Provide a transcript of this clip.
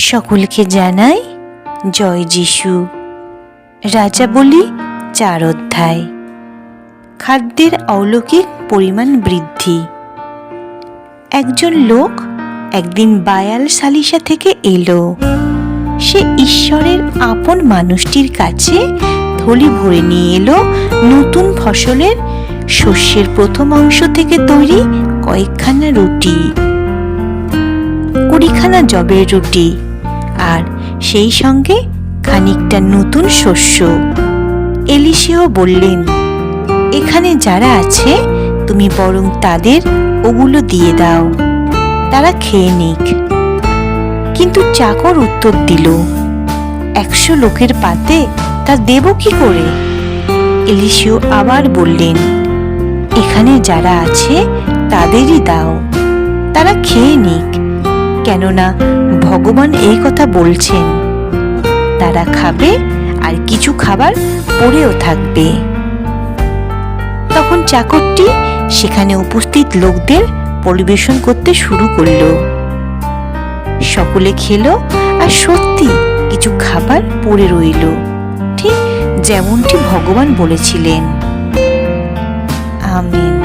সকলকে জানাই জয় যিশু। রাজা বলি চার অধ্যায়। খাদ্যের অলৌকিক পরিমাণ বৃদ্ধি। একজন লোক একদিন বায়াল সালিসা থেকে এলো। সে ঈশ্বরের আপন মানুষটির কাছে থলি ভরে নিয়ে এলো নতুন ফসলের শস্যের প্রথম অংশ থেকে তৈরি কয়েকখানা রুটি। কুড়িখানা জবের রুটি। আর সেই সঙ্গে খানিকটা নতুন শস্য। এলিসেও বললেন, এখানে যারা আছে, তুমি বরং তাদের ওগুলো দিয়ে দাও। তারা খেয়ে নিক। কিন্তু চাকর উত্তর দিল, একশো লোকের পাতে তা দেব কি করে? এলিসিও আবার বললেন, এখানে যারা আছে, তাদেরই দাও। তারা খেয়ে নিক। কেননা ভগবান এই কথা বলছেন। তারা খাবে আর কিছু খাবার পড়েও থাকবে। তখন চাকরটি সেখানে উপস্থিত লোকদের পরিবেশন করতে শুরু করল। সকলে খেলো আর সত্যি কিছু খাবার পড়ে রইল, ঠিক যেমনটি ভগবান বলেছিলেন। আমিন।